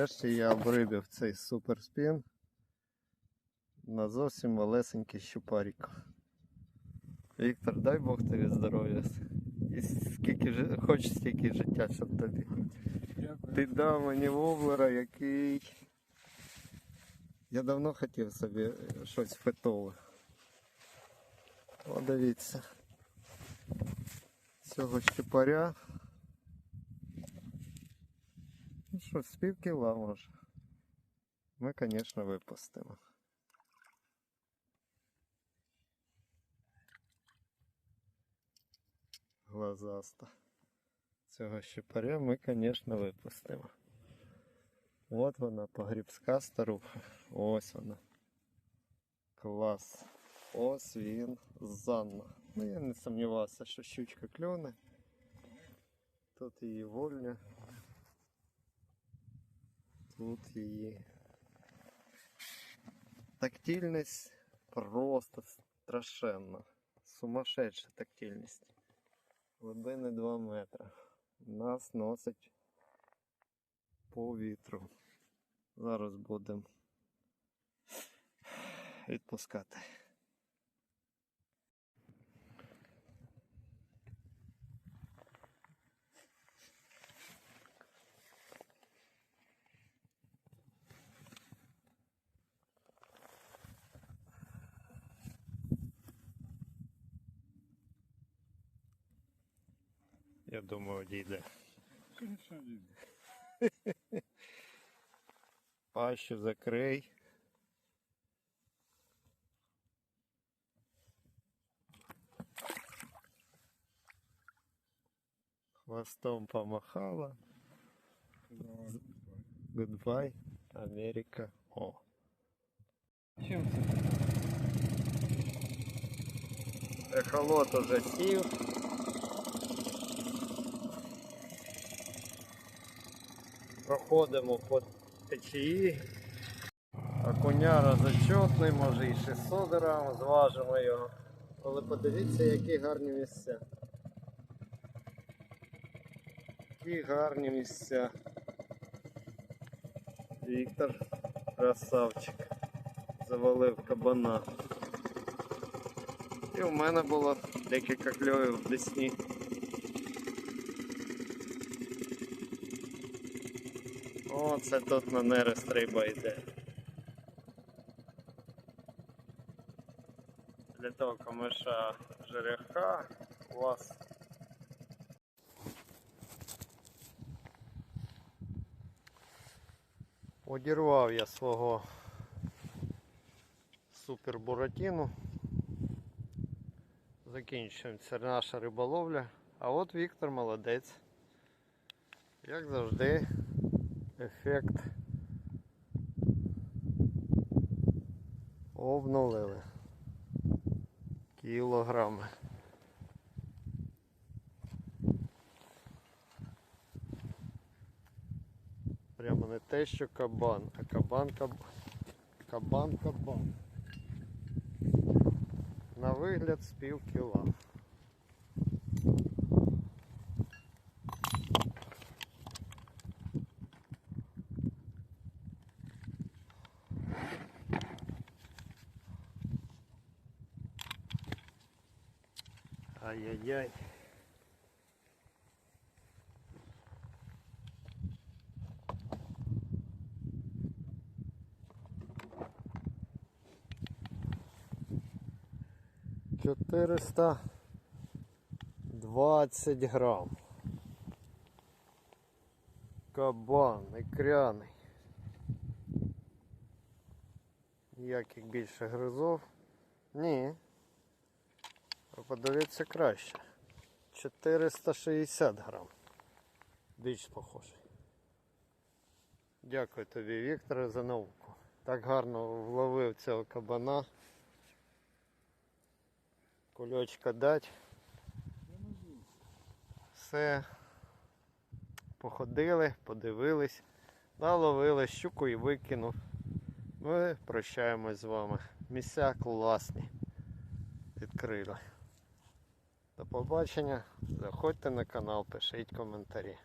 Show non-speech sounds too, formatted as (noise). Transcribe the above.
Нарешті я обрибив цей суперспін на зовсім малесенький щупарик. Віктор, дай Бог тобі здоров'я. І скільки жи... хоч стільки життя, щоб тобі. Дякую. Ти дав мені воблера, який. Я давно хотів собі щось фетове. О, дивіться. Цього щупаря. Ну що, з пів кіла. Ми, звісно, випустимо. Глазаста. Цього щупаря ми, звісно, випустимо. От вона, погрібська старуха. Ось вона. Клас. Ось він Занна. Ну я не сумнівався, що щучка клюне. Тут її вольня. Тут її тактильність просто страшенна. Сумасшедша тактильність. Глибини 2 метри. Нас носить по вітру. Зараз будемо відпускати. Я думаю, дійде. Конечно, видно. (laughs) Пащу закрий. Хвостом помахала. Goodbye, Америка. О. Чем це? Ехолот уже сів. Проходимо по течії. Окуняра зачетний, може і 600 грам, зважимо його. Але подивіться, які гарні місця. Які гарні місця. Віктор красавчик. Завалив кабана. І у мене було декілька кльовів в Десні. О, це тут на нерест риба йде. Для того камиша жереха клас. Одірвав я свого супер буратіну. Закінчується наша риболовля. А от Віктор молодець. Як завжди, ефект обнулили. Кілограми. Прямо не те, що кабан, а кабан кабан. Кабан кабан. На вигляд з пів кіла. Ай-яй-яй. Чотириста двадцять грам. Кабан ікряний. Ніяких більше гризов. Подивіться краще. 460 грам. Більш похожий. Дякую тобі, Вікторе, за науку. Так гарно вловив цього кабана. Кульочка дать. Все. Походили, подивились, наловили щуку і викинув. Ми прощаємось з вами. Місця класні. Відкрили. До побачення. Заходьте на канал, пишіть коментарі.